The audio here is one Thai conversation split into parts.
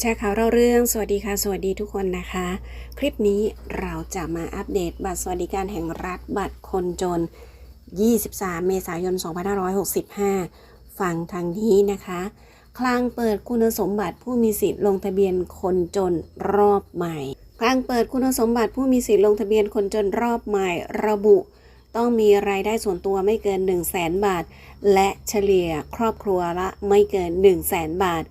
แชร์ข่าวเราเรื่อง สวัสดีค่ะ สวัสดีทุกคนนะคะ คลิปนี้เราจะมาอัปเดตบัตรสวัสดิการแห่งรัฐบัตรคนจน 23 เมษายน 2565 ฟังทางนี้นะคะ คลังเปิดคุณสมบัติผู้มีสิทธิ์ลงทะเบียนคนจนรอบใหม่ คลังเปิดคุณสมบัติผู้มีสิทธิ์ลงทะเบียนคนจนรอบใหม่ ระบุต้องมีรายได้ส่วนตัวไม่เกิน 1 0 0 0 0แบาท และเฉลี่ยครอบครัวละไม่เกิน 1 0 0 0 0แบาท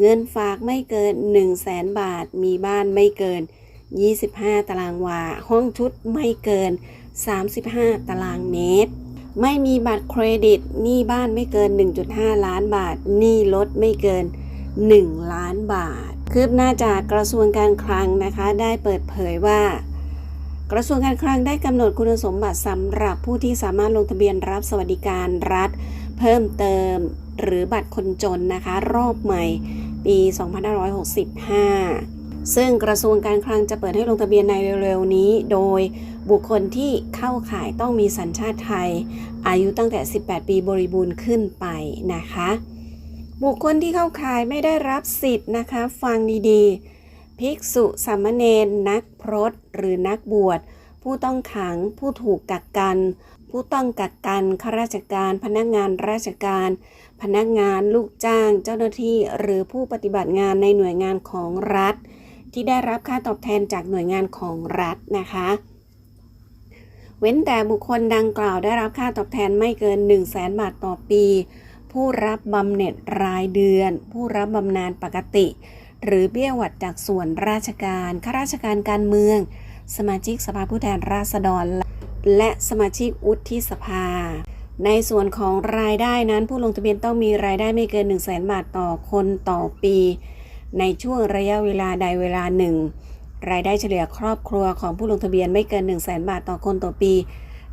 เงินฝากไม่เกิน 1 0 0 0 0แบาท มีบ้านไม่เกิน 25 ตารางวา ห้องชุดไม่เกิน 35 ตารางเมตร ไม่มีบัตรเครดิต หนี้บ้านไม่เกิน 1.5 ล้านบาท หนี้รถไม่เกิน 1 ล้านบาท คืบหน้าจากกระทรวงการคลังนะคะ ได้เปิดเผยว่า กระทรวงการคลังได้กำหนดคุณสมบัติสำหรับผู้ที่สามารถลงทะเบียนรับสวัสดิการรัฐ เพิ่มเติมหรือบัตรคนจนนะคะ รอบใหม่ ปี 2565 ซึ่งกระทรวงการคลังจะเปิดให้ลงทะเบียนในเร็วๆนี้ โดยบุคคลที่เข้าข่ายต้องมีสัญชาติไทย อายุตั้งแต่ 18 ปีบริบูรณ์ขึ้นไปนะคะ บุคคลที่เข้าข่ายไม่ได้รับสิทธิ์นะคะ ฟังดีๆ ภิกษุสามเณรนักพรตหรือนักบวชผู้ต้องขังผู้ถูกกักกัน ผู้ต้องกักกันข้าราชการ พนักงานราชการ พนักงานลูกจ้าง เจ้าหน้าที่ หรือผู้ปฏิบัติงานในหน่วยงานของรัฐ ที่ได้รับค่าตอบแทนจากหน่วยงานของรัฐนะคะเว้นแต่บุคคลดังกล่าวได้รับค่าตอบแทนไม่เกิน 1 0 0 0 0แบาทต่อปี ผู้รับบำเหน็จรายเดือน ผู้รับบำนาญปกติ หรือเบี้ยหวัดจากส่วนราชการข้าราชการการเมือง สมาชิกสภาผู้แทนราษฎร และสมาชิกวุฒิสภา ในส่วนของรายได้นั้นผู้ลงทะเบียนต้องมีรายได้ไม่เกิน 1 0 0 0 0แบาทต่อคนต่อปี ในช่วงระยะเวลาใดเวลาหนึ่ง รายได้เฉลี่ยครอบครัวของผู้ลงทะเบียนไม่เกิน 1 0 0 0 0แบาทต่อคนต่อปี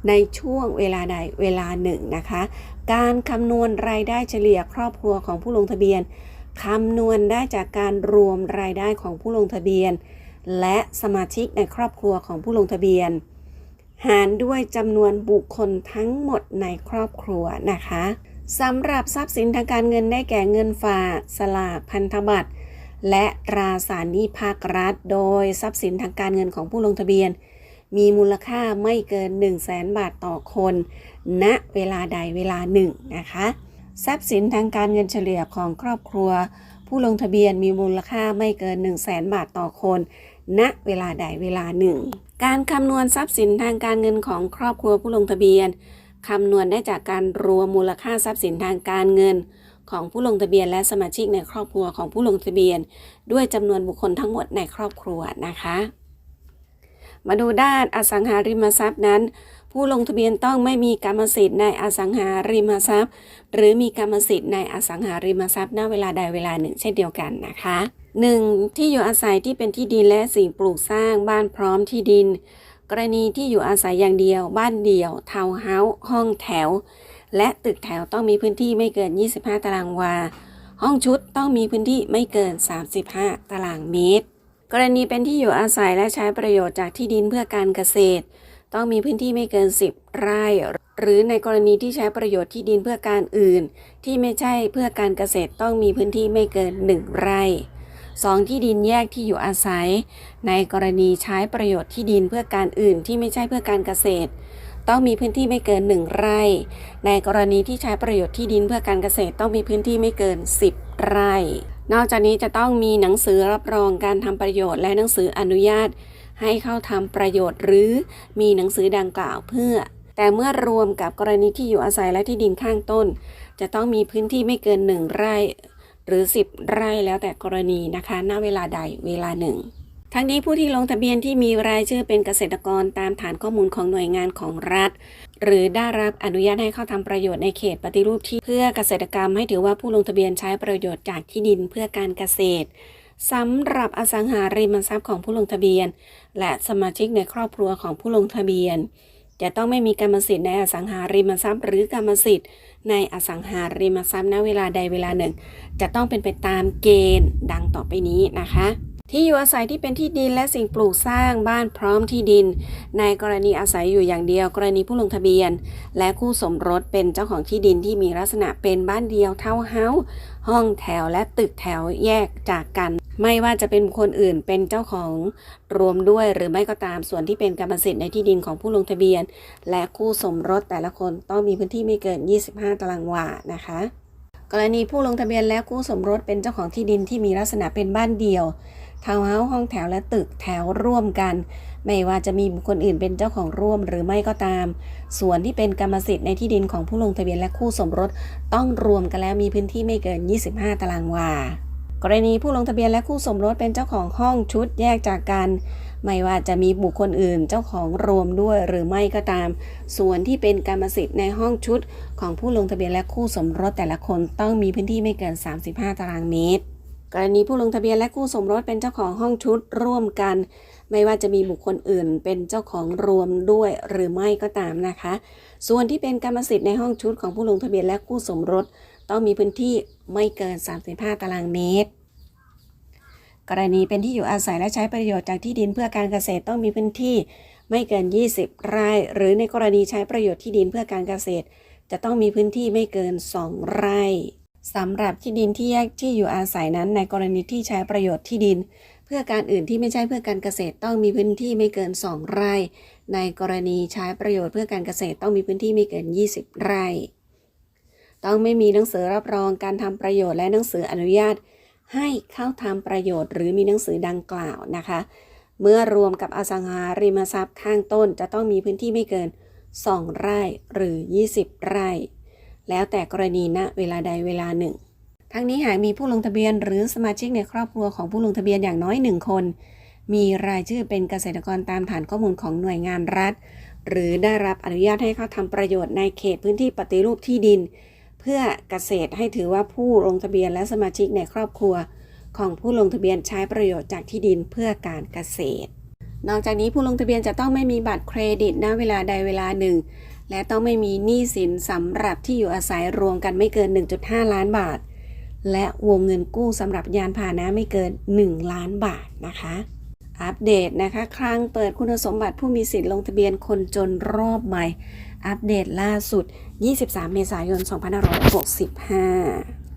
ในช่วงเวลาใดเวลาหนึ่งนะคะ การคำนวณรายได้เฉลี่ยครอบครัวของผู้ลงทะเบียนคำนวณได้จากการรวมรายได้ของผู้ลงทะเบียน และสมาชิกในครอบครัวของผู้ลงทะเบียน หารด้วยจำนวนบุคคลทั้งหมดในครอบครัวนะคะสำหรับทรัพย์สินทางการเงินได้แก่เงินฝากสลากพันธบัตร และตราสารหนี้ภาครัฐ โดยทรัพย์สินทางการเงินของผู้ลงทะเบียน มีมูลค่าไม่เกิน 1 0 0 0 0แบาทต่อคนณเวลาใดเวลาหนึ่งนะคะทรัพย์สินทางการเงินเฉลี่ยของครอบครัว ผู้ลงทะเบียนมีมูลค่าไม่เกิน 1 0 0 0 0แบาทต่อคน ณเวลาใดเวลาหนึ่ง การคำนวณทรัพย์สินทางการเงินของครอบครัวผู้ลงทะเบียนคำนวณได้จากการรวมมูลค่าทรัพย์สินทางการเงิน ของผู้ลงทะเบียนและสมาชิกในครอบครัวของผู้ลงทะเบียน ด้วยจำนวนบุคคลทั้งหมดในครอบครัวนะคะ มาดูด้านอสังหาริมทรัพย์นั้น ผู้ลงทะเบียนต้องไม่มีกรรมสิทธิ์ในอสังหาริมทรัพย์ หรือมีกรรมสิทธิ์ในอสังหาริมทรัพย์ณเวลาใดเวลาหนึ่ง เช่นเดียวกันนะคะ 1. ที่อยู่อาศัยที่เป็นที่ดินและสิ่งปลูกสร้างบ้านพร้อมที่ดิน กรณีที่อยู่อาศัยอย่างเดียว บ้านเดี่ยวทาวน์เฮาส์ห้องแถว และตึกแถวต้องมีพื้นที่ไม่เกิน 25 ตารางวา ห้องชุดต้องมีพื้นที่ไม่เกิน 35 ตารางเมตร กรณีเป็นที่อยู่อาศัยและใช้ประโยชน์จากที่ดินเพื่อการเกษตร ต้องมีพื้นที่ไม่เกิน 10 ไร่ หรือในกรณีที่ใช้ประโยชน์ที่ดินเพื่อการอื่น ที่ไม่ใช่เพื่อการเกษตรต้องมีพื้นที่ไม่เกิน 1 ไร่ 2. ที่ดินแยกที่อยู่อาศัย ในกรณีใช้ประโยชน์ที่ดินเพื่อการอื่นที่ไม่ใช่เพื่อการเกษตร ต้องมีพื้นที่ไม่เกิน 1 ไร่ ในกรณีที่ใช้ประโยชน์ที่ดินเพื่อการเกษตรต้องมีพื้นที่ไม่เกิน 10 ไร่ นอกจากนี้จะต้องมีหนังสือรับรองการทำประโยชน์และหนังสืออนุญาต ให้เข้าทำประโยชน์หรือมีหนังสือดังกล่าวเพื่อ แต่เมื่อรวมกับกรณีที่อยู่อาศัยและที่ดินข้างต้น จะต้องมีพื้นที่ไม่เกิน 1 ไร่ หรือ 10 ไร่แล้วแต่กรณีนะคะ ณ เวลาใดเวลาหนึ่ง ทั้งนี้ผู้ที่ลงทะเบียนที่มีรายชื่อเป็นเกษตรกรตามฐานข้อมูลของหน่วยงานของรัฐ หรือได้รับอนุญาตให้เข้าทำประโยชน์ในเขตปฏิรูปที่เพื่อเกษตรกรรมให้ถือว่าผู้ลงทะเบียนใช้ประโยชน์จากที่ดินเพื่อการเกษตรสำหรับอสังหาริมทรัพย์ของผู้ลงทะเบียน และสมาชิกในครอบครัวของผู้ลงทะเบียน จะต้องไม่มีกรรมสิทธิ์ในอสังหาริมทรัพย์ หรือกรรมสิทธิ์ในอสังหาริมทรัพย์ณเวลาใดเวลาหนึ่ง จะต้องเป็นไปตามเกณฑ์ดังต่อไปนี้นะคะที่อยู่อาศัยที่เป็นที่ดินและสิ่งปลูกสร้างบ้านพร้อมที่ดิน ในกรณีอาศัยอยู่อย่างเดียว กรณีผู้ลงทะเบียน และคู่สมรสเป็นเจ้าของที่ดินที่มีลักษณะเป็นบ้านเดียวเท่าเฮาห้องแถวและตึกแถวแยกจากกัน ไม่ว่าจะเป็นบุคคลอื่นเป็นเจ้าของรวมด้วยหรือไม่ก็ตามส่วนที่เป็นกรรมสิทธิ์ในที่ดินของผู้ลงทะเบียน และคู่สมรสแต่ละคนต้องมีพื้นที่ไม่เกิน 25 ตารางวานะคะ กรณีผู้ลงทะเบียนและคู่สมรสเป็นเจ้าของที่ดินที่มีลักษณะเป็นบ้านเดี่ยวทาวน์เฮาส์ห้องแถวและตึกแถวร่วมกัน ไม่ว่าจะมีบุคคลอื่นเป็นเจ้าของร่วมหรือไม่ก็ตาม ส่วนที่เป็นกรรมสิทธิ์ในที่ดินของผู้ลงทะเบียนและคู่สมรส ต้องรวมกันแล้วมีพื้นที่ไม่เกิน 25 ตารางวา กรณีผู้ลงทะเบียนและคู่สมรสเป็นเจ้าของห้องชุดแยกจากกัน ไม่ว่าจะมีบุคคลอื่นเจ้าของรวมด้วยหรือไม่ก็ตาม ส่วนที่เป็นกรรมสิทธิ์ในห้องชุด ของผู้ลงทะเบียนและคู่สมรสแต่ละคนต้องมีพื้นที่ไม่เกิน 35 ตารางเมตร กรณีผู้ลงทะเบียนและคู่สมรสเป็นเจ้าของห้องชุดร่วมกัน ไม่ว่าจะมีบุคคลอื่น เป็นเจ้าของรวมด้วยหรือไม่ก็ตามนะคะ ส่วนที่เป็นกรรมสิทธิ์ในห้องชุดของผู้ลงทะเบียนและคู่สมรส ต้องมีพื้นที่ไม่เกิน 35 ตารางเมตร กรณีเป็นที่อยู่อาศัยและใช้ประโยชน์จากที่ดินเพื่อการเกษตรต้องมีพื้นที่ไม่เกิน 20 ไร่ หรือในกรณีใช้ประโยชน์ที่ดินเพื่อการเกษตร จะต้องมีพื้นที่ไม่เกิน 2 ไร่สำหรับที่ดินที่แยกที่อยู่อาศัยนั้น ในกรณีที่ใช้ประโยชน์ที่ดิน เพื่อการอื่นที่ไม่ใช่เพื่อการเกษตรต้องมีพื้นที่ไม่เกิน 2 ไร่ ในกรณีใช้ประโยชน์เพื่อการเกษตรต้องมีพื้นที่ไม่เกิน 20 ไร่ ต้องไม่มีหนังสือรับรองการทำประโยชน์และหนังสืออนุญาต ให้เข้าทำประโยชน์ หรือมีหนังสือดังกล่าวนะคะ เมื่อรวมกับอสังหาริมทรัพย์ข้างต้นจะต้องมีพื้นที่ไม่เกิน 2 ไร่หรือ 20 ไร่ แล้วแต่กรณีณเวลาใดเวลาหนึ่ง ทั้งนี้หากมีผู้ลงทะเบียนหรือสมาชิกในครอบครัวของผู้ลงทะเบียนอย่างน้อยหนึ่งคน มีรายชื่อเป็นเกษตรกรตามฐานข้อมูลของหน่วยงานรัฐ หรือได้รับอนุญาตให้เข้าทำประโยชน์ในเขตพื้นที่ปฏิรูปที่ดิน พื่อเกษตรให้ถือว่าผู้ลงทะเบียนและสมาชิกในครอบครัว ของผู้ลงทะเบียนใช้ประโยชน์จากที่ดินเพื่อการเกษตร นอกจากนี้ผู้ลงทะเบียนจะต้องไม่มีบัตรเครดิตณเวลาใดเวลาหนึ่ง และต้องไม่มีหนี้สินสำหรับที่อยู่อาศัยรวมกันไม่เกิน 1.5 ล้านบาท และวงเงินกู้สำหรับยานพาหนะไม่เกิน 1 ล้านบาทนะคะ อัปเดตนะคะครั้งเปิดคุณสมบัติผู้มีสิทธิ์ลงทะเบียนคนจนรอบใหม่ อัปเดตล่าสุด 23 เมษายน 2565